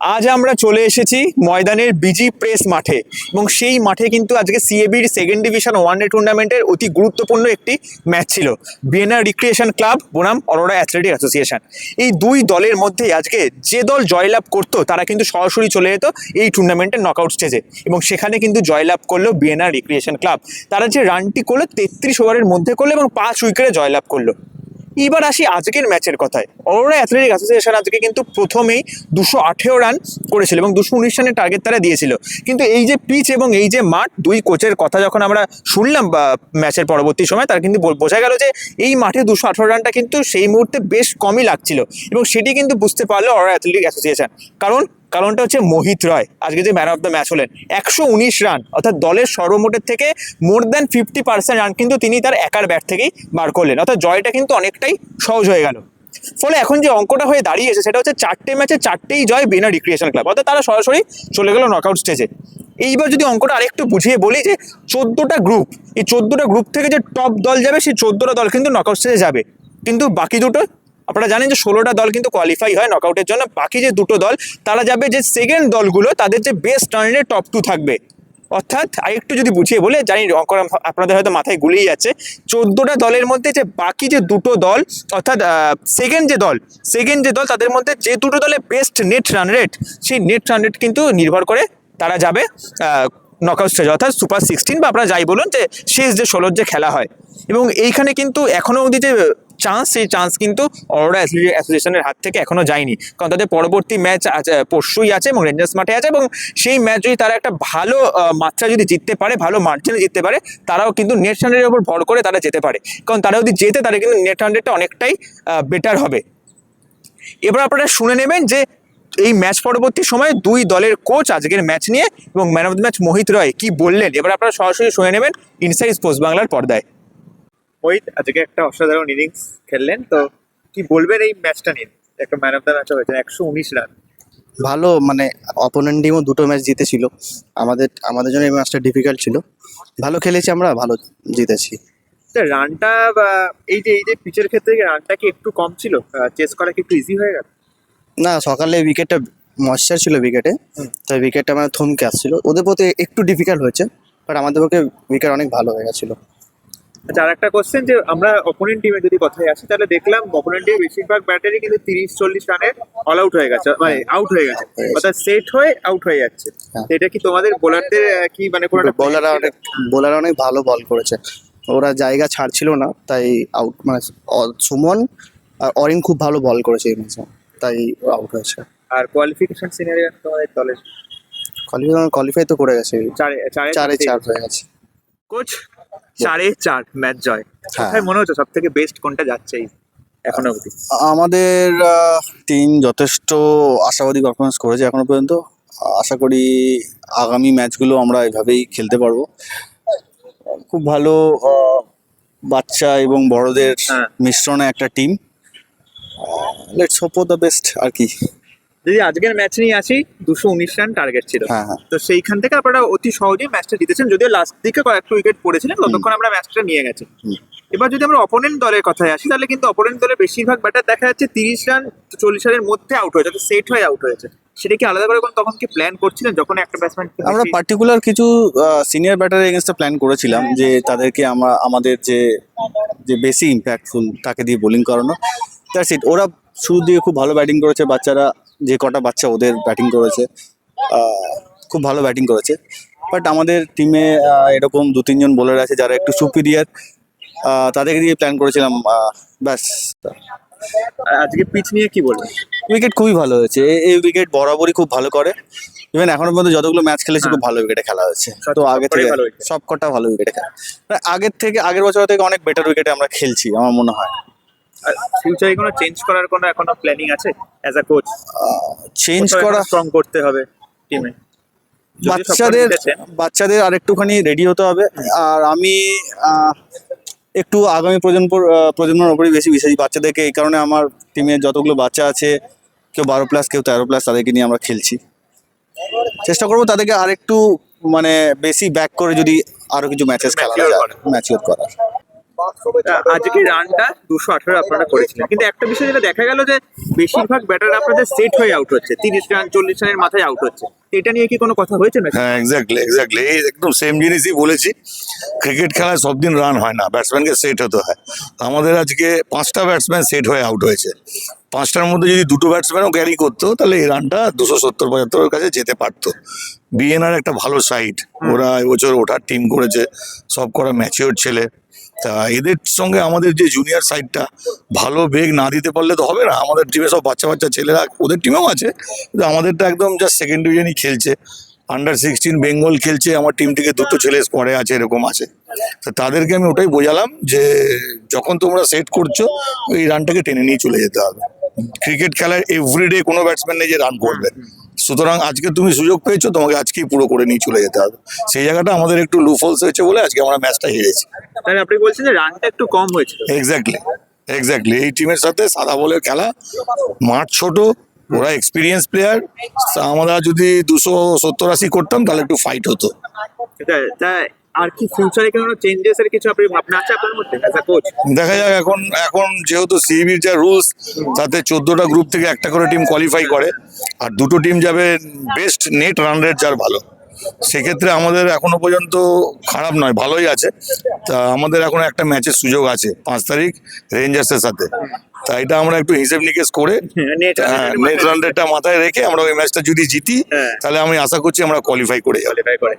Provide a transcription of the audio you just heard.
আজ আমরা চলে এসেছি ময়দানের বিজি প্রেস মাঠে এবং সেই মাঠে কিন্তু আজকে সিএবির সেকেন্ড ডিভিশন ওয়ান ডে টুর্নামেন্টের অতি গুরুত্বপূর্ণ একটি ম্যাচ ছিল। বিএনআর রিক্রিয়েশন ক্লাব বনাম অরোরা অ্যাথলেটিক অ্যাসোসিয়েশন এই দুই দলের মধ্যে আজকে যে দল জয়লাভ করতো, তারা কিন্তু সরাসরি চলে যেত এই টুর্নামেন্টের নকআউট স্টেজে এবং সেখানে কিন্তু জয়লাভ করল বিএনআর রিক্রিয়েশন ক্লাব তারা যে রানটি করল, তেত্রিশ ওভারের মধ্যে করল এবং পাঁচ উইকেটে জয়লাভ করল। এবার আসি আজকের ম্যাচের কথায়। অরোরা অ্যাথলেটিক অ্যাসোসিয়েশন আজকে কিন্তু প্রথমেই দুশো আঠেরো রান করেছিল এবং দুশো উনিশ রানের টার্গেট তারা দিয়েছিল। কিন্তু এই যে পিচ এবং এই যে মাঠ, দুই কোচের কথা যখন আমরা শুনলাম ম্যাচের পরবর্তী সময়, তার কিন্তু বোঝা গেল যে এই মাঠে দুশো আঠেরো রানটা কিন্তু সেই মুহূর্তে বেশ কমই লাগছিল এবং সেটি কিন্তু বুঝতে পারল অরোরা অ্যাথলেটিক অ্যাসোসিয়েশন। কারণ কারণটা হচ্ছে মোহিত রয়। আজকে যে ম্যান অফ দ্য ম্যাচ হলেন। একশো উনিশ রান অর্থাৎ দলের সর্বমোটের থেকে more than fifty percent run কিন্তু তিনি তার একার ব্যাট থেকেই বার করলেন। অর্থাৎ জয়টা কিন্তু অনেকটাই সহজ হয়ে গেল। ফলে এখন যে অঙ্কটা হয়ে দাঁড়িয়েছে, সেটা হচ্ছে চারটে ম্যাচে চারটেই জয় বিনা রিক্রিয়েশন ক্লাব অর্থাৎ তারা সরাসরি চলে গেল নকআউট স্টেজে এইবার যদি অঙ্কটা আরেকটু বুঝিয়ে বলি যে, চোদ্দোটা গ্রুপ এই চোদ্দোটা গ্রুপ থেকে যে টপ দল যাবে, সেই চোদ্দোটা দল কিন্তু নকআউট স্টেজে যাবে। কিন্তু বাকি দুটো আপনারা জানেন যে ষোলোটা দল কিন্তু কোয়ালিফাই হয় নকআউটের জন্য। বাকি যে দুটো দল, তারা যাবে যে সেকেন্ড দলগুলো, তাদের যে বেস্ট রানের টপ টু থাকবে। অর্থাৎ আরেকটু যদি বুঝিয়ে বলে, জানি আপনাদের হয়তো মাথায় গুলিয়ে যাচ্ছে চোদ্দোটা দলের মধ্যে যে বাকি যে দুটো দল, অর্থাৎ সেকেন্ড যে দল সেকেন্ড যে দল, তাদের মধ্যে যে দুটো দলে বেস্ট নেট রান রেট সেই নেট রান রেট কিন্তু নির্ভর করে তারা যাবে নকআউট স্টেজ অর্থাৎ সুপার সিক্সটিন বা আপনারা যাই বলুন যে শেষ যে ষোলোর যে খেলা হয়। এবং এইখানে কিন্তু এখনও অবধি যে চান্স সেই চান্স কিন্তু অরোরা অ্যাসোসিয়েশনের হাত থেকে এখনও যায়নি। কারণ তাদের পরবর্তী ম্যাচ পরশুই আছে এবং রেঞ্জার্স মাঠে আছে এবং সেই ম্যাচ যদি তারা একটা ভালো মাত্রা যদি জিততে পারে, ভালো মার্জিনে জিততে পারে, তারাও কিন্তু নেট হান্ড্রেডের উপর ভর করে তারা যেতে পারে। কারণ তারা যদি জেতে, তাহলে কিন্তু নেট হান্ড্রেডটা অনেকটাই বেটার হবে। এবার আপনারা শুনে নেবেন যে এই ম্যাচ পরবর্তী সময়ে দুই দলের কোচ আজকের ম্যাচ নিয়ে এবং man of the match Mohit Roy কি বললেন? এবার আপনারা সরাসরি শুনে নেবেন ইনসাইড স্পোর্টস বাংলার পর্দায়। মোহিত আজকে একটা অসাধারণ ইনিংস খেললেন। তো কি বলবেন এই ম্যাচটা নিয়ে? একটা ম্যান অফ দ্য ম্যাচ হয়েছে একশো উনিশ রান ভালো মানে অপোনেন্ট টিমও দুটো ম্যাচ জিতেছিল। আমাদের আমাদের জন্য এই ম্যাচটা ডিফিকাল্ট ছিল। ভালো খেলেছি আমরা ভালো জিতেছি। রানটা এই যে এই যে পিচের ক্ষেত্রে রানটা কি একটু কম ছিল? চেস করা কি একটু ইজি হয়ে গেল? না সকালে উইকেটটা ময়শ্চার ছিল উইকেটে তাই উইকেটটা মানে থমকে আসছিল। ওদের প্রতি একটু ডিফিকাল্ট হয়েছে বাট আমাদের পক্ষে উইকেট অনেক ভালো হয়ে গেছিল। আচ্ছা আর একটা কোশ্চেন যে আমরা অপোনেন্ট টিমে যদি কথায় আসি তাহলে দেখলাম অপোনেন্ট টিমে বেশিরভাগ ব্যাটারি কিন্তু তিরিশ চল্লিশ রানে অল আউট হয়ে গেছে মানে আউট হয়ে গেছে। অর্থাৎ সেট হয়ে আউট হয়ে যাচ্ছে। হ্যাঁ। এটা কি তোমাদের বোলারদের কি মানে কোনো বোলাররা অনেক বোলাররা অনেক ভালো বল করেছে। ওরা জায়গা ছাড়ছিল না তাই আউট মানে সুমন আর অরিন খুব ভালো বল করেছে এই ম্যাচে তাই আউট হয়েছে। আর কোয়ালিফিকেশন সিনারি তোমাদের দলের? কোয়ালিফাই কোয়ালিফাই তো করে গেছে। চারে চারে চার হয়ে গেছে। কোচ চারে চার ম্যাচ জয়। হ্যাঁ। কোথায় মনে হচ্ছে সব থেকে বেস্ট কোনটা যাচ্ছে এখনও অবধি? আমাদের টিম যথেষ্ট আশাবাদী পারফরমেন্স করেছে এখনও পর্যন্ত। আশা করি আগামী ম্যাচগুলো আমরা এভাবেই খেলতে পারব। খুব ভালো বাচ্চা এবং বড়দের হ্যাঁ। মিশ্রণে একটা team let's hope the best আর কি। যদি আজকের ম্যাচ নিয়ে আসি দুশো উনিশ রান টার্গেট ছিল। হ্যাঁ হ্যাঁ। তো সেইখান থেকে আপনারা অতি সহজেই ম্যাচটা জিতেছেন। যদিও লাস্ট দিকে কয়েকটা উইকেট পড়েছিলেন ততক্ষণ আমরা ম্যাচটা নিয়ে গেছি। এবার যদি আমরা অপোনেন্ট দলের কথায় আসি তাহলে কিন্তু অপোনেন্ট দলের বেশিরভাগ ব্যাটার দেখা যাচ্ছে তিরিশ রান চল্লিশ রানের মধ্যে আউট হয়েছে সেট হয়ে আউট হয়েছে। সেটা কি আলাদা করে তখন কি প্ল্যান করছিলেন যখন একটা ব্যাটসম্যান আমরা পার্টিকুলার কিছু সিনিয়র ব্যাটারের এগেনস্টে প্ল্যান করেছিলাম যে তাদেরকে আমরা আমাদের যে যে বেশি ইম্প্যাক্টফুল তাকে দিয়ে বোলিং করানো। দ্যাটস ইট ওরা শুরু দিয়ে খুব ভালো ব্যাটিং করেছে বাচ্চারা যে কটা বাচ্চা ওদের ব্যাটিং করেছে খুব ভালো ব্যাটিং করেছে। বাট আমাদের টিমে এরকম দু তিনজন বোলার আছে যারা একটু সুপিরিয়ার তাদেরকে দিয়ে প্ল্যান করেছিলাম ব্যাস। আজকে পিচ নিয়ে কি বলবেন উইকেট খুবই ভালো হয়েছে। এই উইকেট বরাবরই খুব ভালো করে। ইভেন এখনও পর্যন্ত যতগুলো ম্যাচ খেলেছে খুব ভালো উইকেটে খেলা হয়েছে। তো আগে থেকে। সব কটা ভালো উইকেটে খেলা। মানে আগের থেকে আগের বছর থেকে অনেক বেটার উইকেটে আমরা খেলছি আমার মনে হয়। ফিউচারে কোনো চেঞ্জ করার কোনো এখনও প্ল্যানিং আছে? অ্যাজ আ কোচ চেঞ্জ করা স্ট্রং করতে হবে টিমে বাচ্চাদের বাচ্চাদের আরেকটুখানি রেডি হতে হবে। আর আমি একটু আগামী প্রজন্ম প্রজন্মের উপরেই বেশি বিশ্বাসী। বাচ্চাদেরকে এই কারণে আমার টিমে যতগুলো বাচ্চা আছে কেউ বারো প্লাস কেউ তেরো প্লাস তাদেরকে নিয়ে আমরা খেলছি। চেষ্টা করব তাদেরকে আরেকটু মানে বেশি ব্যাক করে যদি আরও কিছু ম্যাচেস খেলা। ম্যাচিওর করার। আজকে রানটা দুশো আঠারো আপনারা করেছিলেন। কিন্তু একটা বিষয় যেটা দেখা গেল যে বেশিরভাগ ব্যাটার আপনাদের সেট হয়ে আউট হচ্ছে। তিরিশ রান চল্লিশ রানের মাথায় আউট হচ্ছে। এটা নিয়ে কি কোনো কথা হয়েছে না হ্যাঁ এক্স্যাক্টলি এক্স্যাক্টলি এই একদম সেম জিনিসই বলেছি। ক্রিকেট খেলায় সব দিন রান হয় না ব্যাটসম্যানকে সেট হতে হয়। আমাদের আজকে পাঁচটা ব্যাটসম্যান সেট হয়ে আউট হয়েছে। পাঁচটার মধ্যে যদি দুটো ব্যাটসম্যানও ক্যারি করতো তাহলে এই রানটা দুশো সত্তর পঁচাত্তরের কাছে যেতে পারতো। বিএনআর একটা ভালো সাইড ওরা এবছর ওঠার টিম করেছে সব করা ম্যাচিওর ছেলে। তা এদের সঙ্গে আমাদের যে জুনিয়র সাইডটা ভালো বেগ না দিতে পারলে তো হবে না। আমাদের টিমে সব বাচ্চা বাচ্চা ছেলেরা ওদের টিমেও আছে কিন্তু আমাদেরটা একদম জাস্ট সেকেন্ড ডিভিশনই খেলছে। আন্ডার সিক্সটিন বেঙ্গল খেলছে আমার টিম থেকে দুটো ছেলে স্কোয়াডে আছে এরকম আছে। তো তাদেরকে আমি ওটাই বোঝালাম যে যখন তোমরা সেট করছ ওই রানটাকে টেনে নিয়ে চলে যেতে হবে। ক্রিকেট খেলায় এভরিডে কোনো ব্যাটসম্যান নেই যে রান করবে। সুতরাং আজকে তুমি সুযোগ পেয়েছ তোমাকে আজকেই পুরো করে নিয়ে চলে যেতে হবে। সেই জায়গাটা আমাদের একটু লুফলস হয়েছে বলে আজকে আমরা ম্যাচটা হেরেছি তাহলে আপনি বলছেন যে রানটা একটু কম হয়েছে। এক্স্যাক্টলি এক্স্যাক্টলি এই টিমের সাথে সাদা বলের খেলা মাঠ ছোট ওরা এক্সপিরিয়েন্স প্লেয়ার আমরা যদি দুশো সত্তর আশি করতাম তাহলে একটু ফাইট হতো। আর কি ফিউচারে কোনো চেঞ্জেস এর কিছু আপনি ভাবনা আছে আপনার মধ্যে অ্যাজ আ কোচ দেখা যাক এখন এখন যেহেতু সিবির যা রুলস তাতে চোদ্দটা গ্রুপ থেকে একটা করে টিম কোয়ালিফাই করে। আর দুটো টিম যাবে বেস্ট নেট রান রেট যার ভালো। সেক্ষেত্রে আমাদের এখনও পর্যন্ত খারাপ নয় ভালোই আছে। তা আমাদের এখন একটা ম্যাচের সুযোগ আছে পাঁচ তারিখ রেঞ্জার্সের সাথে। তা এটা আমরা একটু হিসেব নিকেশ করে নেট রান রেটটা মাথায় রেখে আমরা ওই ম্যাচটা যদি জিতি হ্যাঁ। তাহলে আমি আশা করছি আমরা কোয়ালিফাই করে যাব। কোয়ালিফাই করে।